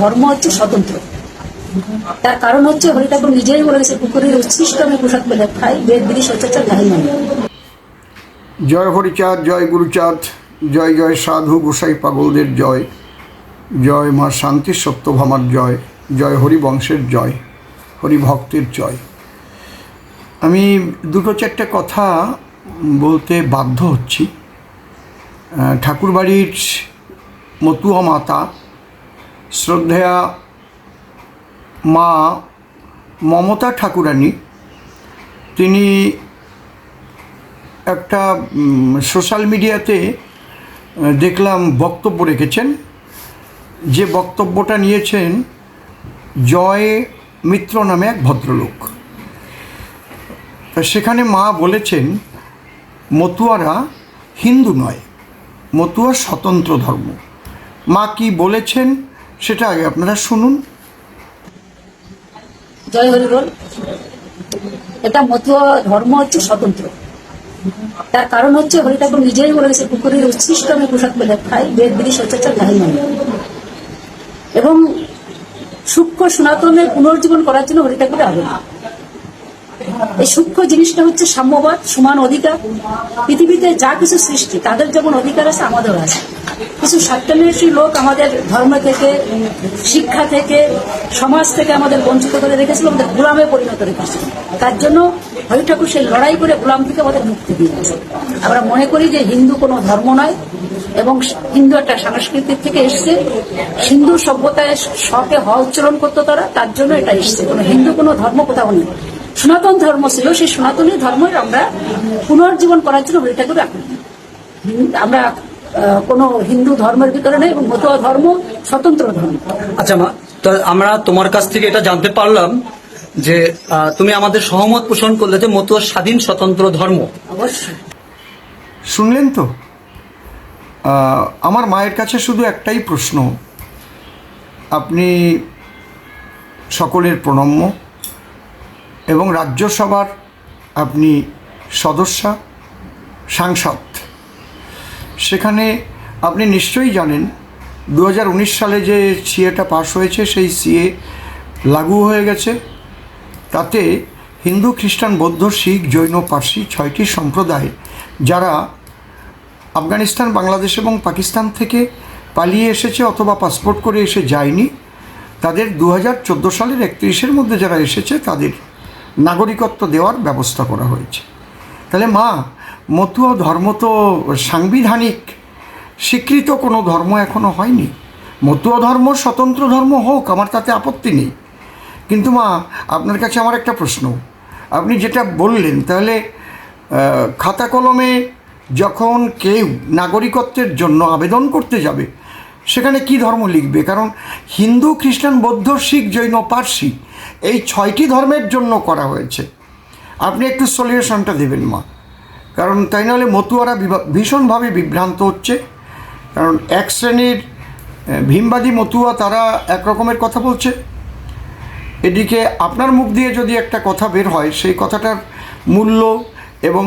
ধর্ম হচ্ছে স্বতন্ত্র। তার কারণ হচ্ছে নিজেই বলে গেছে, পুকুরের আমি খাই, বেদ বিধি জয় হরিচাঁদ, জয় গুরুচাঁদ, জয় জয় সাধু গোসাই পাগলদের জয় জয় মা শান্তি সত্যভামার জয় জয় হরিবংশের জয়, হরিভক্তের জয়। আমি দুটো চারটে কথা বলতে বাধ্য হচ্ছি। ঠাকুরবাড়ির মতুয়া মাতা শ্রদ্ধেয়া মা মমতা ঠাকুরানী, তিনি একটা সোশ্যাল মিডিয়াতে দেখলাম বক্তব্য রেখেছেন। যে বক্তব্যটা নিয়েছেন, জয় মিত্র নামে এক ভদ্রলোক। সেখানে মা বলেছেন, মতুয়ারা হিন্দু নয়, মতুয়া স্বতন্ত্র ধর্ম। মা কি বলেছেন? সেটা আগে আপনারা শুনুন। জয় হরি বল। এটা মতুয়া ধর্ম হচ্ছে স্বতন্ত্র। তার কারণ হচ্ছে হরি ঠাকুর নিজেই বলে গেছে, পুকুরের উচ্ছিষ্ট আমি পোশাক পেলে খাই বেদ তাই মানে এবং সূক্ষ্ম সনাতনের পুনর্জীবন করার জন্য হরি ঠাকুরের আবেদন এই সূক্ষ্ম জিনিসটা হচ্ছে সাম্যবাদ, সমান অধিকার। পৃথিবীতে যা কিছু সৃষ্টি, তাদের যেমন অধিকার আছে আমাদের আছে। কিছু স্বার্থান্বেষী লোক আমাদের ধর্ম থেকে, শিক্ষা থেকে, সমাজ থেকে আমাদের বঞ্চিত করে রেখেছিল, আমাদের গোলামে পরিণত রেখেছিল। তার জন্য হরি ঠাকুর সেই লড়াই করে গোলাম থেকে আমাদের মুক্তি দিয়েছে। আমরা মনে করি যে হিন্দু কোনো ধর্ম নয়, এবং হিন্দু একটা সংস্কৃতির থেকে এসছে। হিন্দু সভ্যতায় শখে হ উচ্চারণ করতো তারা, তার জন্য এটা এসছে। কোনো হিন্দু কোনো ধর্ম কোথাও নেই। সনাতন ধর্ম ছিল সেই সনাতনী ধর্মের আমরা পুনর্জীবন করার জন্য হরি ঠাকুর রাখি আমরা কোনো হিন্দু ধর্মের ভিতরে নেই এবং মতুয়া ধর্ম স্বতন্ত্র ধর্ম। আচ্ছা মা তো আমরা তোমার কাছ থেকে এটা জানতে পারলাম যে তুমি আমাদের সহমত পোষণ করলে যে মতুয়া স্বাধীন স্বতন্ত্র ধর্ম। অবশ্যই। শুনলেন তো? আমার মায়ের কাছে শুধু একটাই প্রশ্ন। আপনি সকলের প্রণম্য। এবং রাজ্যসভার আপনি সদস্যা, সাংসদ। সেখানে আপনি নিশ্চয়ই জানেন দু হাজার উনিশ সালে যে সিএটা পাশ হয়েছে, সেই সিএ লাগু হয়ে গেছে। তাতে হিন্দু, খ্রিস্টান, বৌদ্ধ, শিখ, জৈন, পার্সি ছয়টি সম্প্রদায়, যারা আফগানিস্তান, বাংলাদেশ এবং পাকিস্তান থেকে পালিয়ে এসেছে অথবা পাসপোর্ট করে এসে যায়নি, তাদের দু হাজার চোদ্দ সালের একত্রিশের মধ্যে যারা এসেছে, তাদের নাগরিকত্ব দেওয়ার ব্যবস্থা করা হয়েছে। তাহলে মা মতুয়া ধর্ম তো সাংবিধানিক। স্বীকৃত কোনো ধর্ম এখনও হয়নি। মতুয়া ধর্ম স্বতন্ত্র ধর্ম হোক, আমার তাতে আপত্তি নেই। কিন্তু মা, আপনার কাছে আমার একটা প্রশ্ন। আপনি যেটা বললেন, তাহলে খাতা কলমে যখন কেউ নাগরিকত্বের জন্য আবেদন করতে যাবে সেখানে কি ধর্ম লিখবে? কারণ হিন্দু, খ্রিস্টান, বৌদ্ধ, শিখ, জৈন, পার্সি এই ছয়টি ধর্মের জন্য করা হয়েছে। আপনি একটু সলিউশনটা দেবেন মা। কারণ তাই নাহলে মতুয়ারা ভীষণভাবে বিভ্রান্ত হচ্ছে। কারণ এক শ্রেণির ভীমবাদী মতুয়া তারা এক রকমের কথা বলছে। এদিকে আপনার মুখ দিয়ে যদি একটা কথা বের হয়, সেই কথাটার মূল্য এবং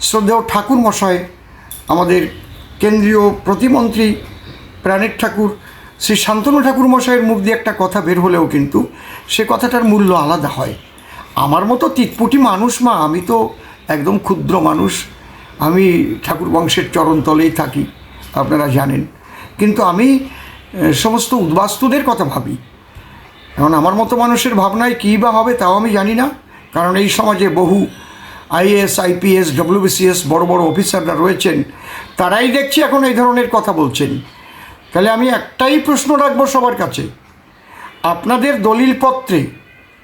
শ্রদ্ধেয় ঠাকুর মশাই আমাদের কেন্দ্রীয় প্রতিমন্ত্রী প্রাণের ঠাকুর, শ্রী শান্তনু ঠাকুর মশাইয়ের মুখ দিয়ে একটা কথা বের হলেও কিন্তু সে কথাটার মূল্য আলাদা হয়। আমার মতো তিতপুটি মানুষ মা, আমি তো একদম ক্ষুদ্র মানুষ, আমি ঠাকুর বংশের চরণতলেই থাকি, আপনারা জানেন। কিন্তু আমি সমস্ত উদ্বাস্তুদের কথা ভাবি। এখন আমার মতো মানুষের ভাবনায় কী বা হবে তাও আমি জানি না, কারণ এই সমাজে বহু আইএস আইপিএস ডব্লিউবিসিএস বড় বড় অফিসাররা রয়েছেন, তারাই দেখছি এখন এই ধরনের কথা বলছেন। তাহলে আমি একটাই প্রশ্ন রাখব সবার কাছে। আপনাদের দলিলপত্রে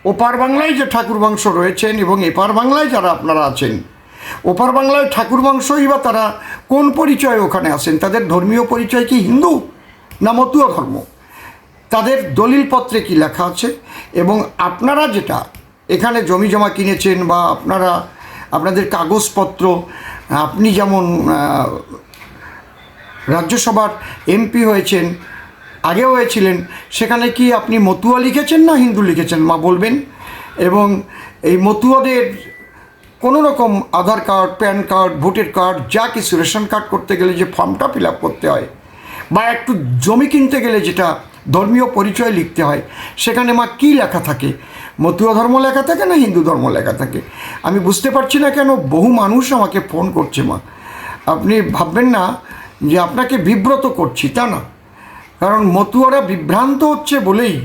ওপার বাংলায় যে ঠাকুর বংশ রয়েছেন এবং এপার বাংলায় যারা আপনারা আছেন, ওপার বাংলায় ঠাকুর বংশই বা তারা কোন পরিচয় ওখানে আছেন? তাদের ধর্মীয় পরিচয় কি হিন্দু না মতুয়া ধর্ম? তাদের দলিলপত্রে কি লেখা আছে? এবং আপনারা যেটা এখানে জমি জমা কিনেছেন বা আপনারা, আপনাদের কাগজপত্র, আপনি যেমন রাজ্যসভার এমপি হয়েছেন, আগেও হয়েছিলেন, সেখানে কি আপনি মতুয়া লিখেছেন না হিন্দু লিখেছেন মা বলবেন? এবং এই মতুয়াদের কোনো রকম Aadhaar card, pan card, voter card, যা কিছু রেশন কার্ড করতে গেলে যে ফর্মটা ফিল আপ করতে হয়, বা একটু জমি কিনতে গেলে যেটা ধর্মীয় পরিচয় লিখতে হয়, সেখানে মা কী লেখা থাকে? মতুয়া ধর্ম লেখা থাকে না হিন্দু ধর্ম লেখা থাকে? আমি বুঝতে পারছি না কেন বহু মানুষ আমাকে ফোন করছে মা। আপনি ভাববেন না যে আপনাকে বিব্রত করছি, তা না। কারণ মতুয়ারা বিভ্রান্ত হচ্ছে বলেই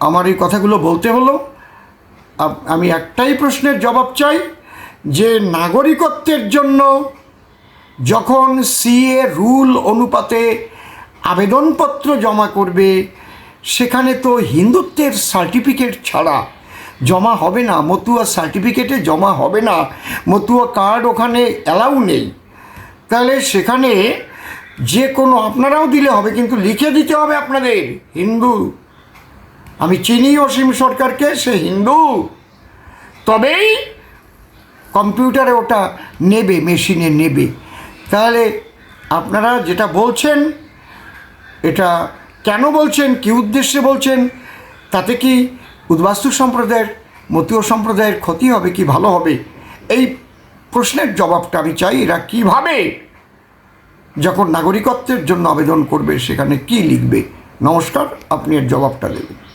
আমার এই কথাগুলো বলতে হলো। আমি একটাই প্রশ্নের জবাব চাই যে নাগরিকত্বের জন্য যখন সিএ রুল অনুপাতে আবেদনপত্র জমা করবে, সেখানে তো হিন্দুত্বের সার্টিফিকেট ছাড়া জমা হবে না, মতুয়া সার্টিফিকেটে জমা হবে না, মতুয়া কার্ড ওখানে অ্যালাউ নেই। তাহলে সেখানে যে কোনো আপনারাও দিলে হবে, কিন্তু লিখে দিতে হবে আপনাদের, হিন্দু। আমি চিনি অসীম সরকারকে, সে হিন্দু। তবেই কম্পিউটারে ওটা নেবে, মেশিনে নেবে। তাহলে আপনারা যেটা বলছেন, এটা কেন বলছেন, কি উদ্দেশ্যে বলছেন, তাতে কি উদ্বাস্তু সম্প্রদায়ের, মতীয় সম্প্রদায়ের ক্ষতি হবে, কি ভালো হবে, এই প্রশ্নের জবাবটা আমি চাই, এরা কীভাবে যখন নাগরিকত্বের জন্য আবেদন করবে, সেখানে কি লিখবে? নমস্কার, আপনি এর জবাবটা দেবেন।